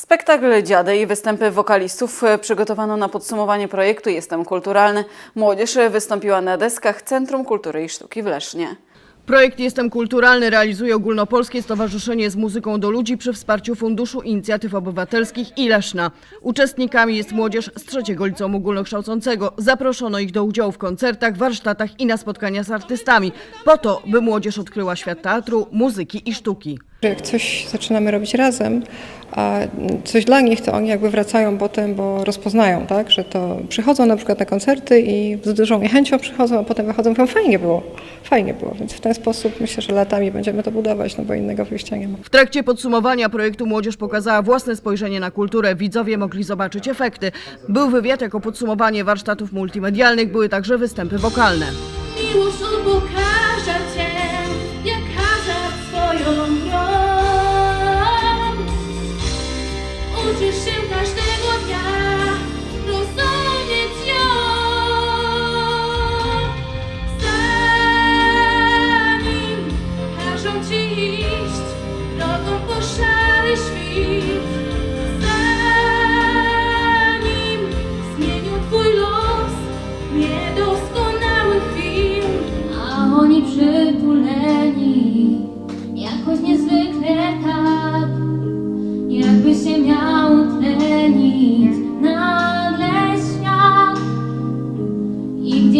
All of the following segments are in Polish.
Spektakl Dziady i występy wokalistów e, przygotowano na podsumowanie projektu Jestem Kulturalny. Młodzież e, wystąpiła na deskach Centrum Kultury i Sztuki w Lesznie. Projekt Jestem Kulturalny realizuje Ogólnopolskie Stowarzyszenie z Muzyką do Ludzi przy wsparciu Funduszu Inicjatyw Obywatelskich i Leszna. Uczestnikami jest młodzież z trzeciego liceum ogólnokształcącego. Zaproszono ich do udziału w koncertach, warsztatach i na spotkania z artystami, po to, by młodzież odkryła świat teatru, muzyki i sztuki. Jak coś zaczynamy robić razem, a coś dla nich, to oni jakby wracają potem, bo rozpoznają, tak, że to przychodzą na przykład na koncerty i z dużą niechęcią przychodzą, a potem wychodzą i mówią, fajnie było, fajnie było. Więc w ten sposób myślę, że latami będziemy to budować, no bo innego wyjścia nie ma. W trakcie podsumowania projektu młodzież pokazała własne spojrzenie na kulturę. Widzowie mogli zobaczyć efekty. Był wywiad jako podsumowanie warsztatów multimedialnych, były także występy wokalne. Miłość upokarza Uczysz się każdego dnia rozumieć ją. Zanim każą ci iść drogą po szary świt. Zanim zmienią twój los niedoskonały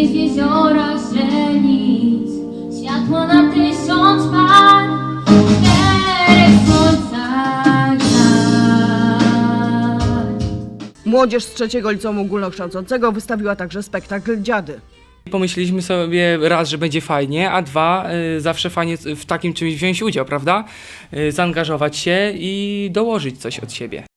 gdzieś w jeziora źrenic światło na tysiąc par czterech słońcach grać. Młodzież z trzeciego liceum ogólnokształcącego wystawiła także spektakl Dziady. Pomyśleliśmy sobie raz, że będzie fajnie, a dwa, y, zawsze fajnie w takim czymś wziąć udział, prawda? Y, zaangażować się i dołożyć coś od siebie.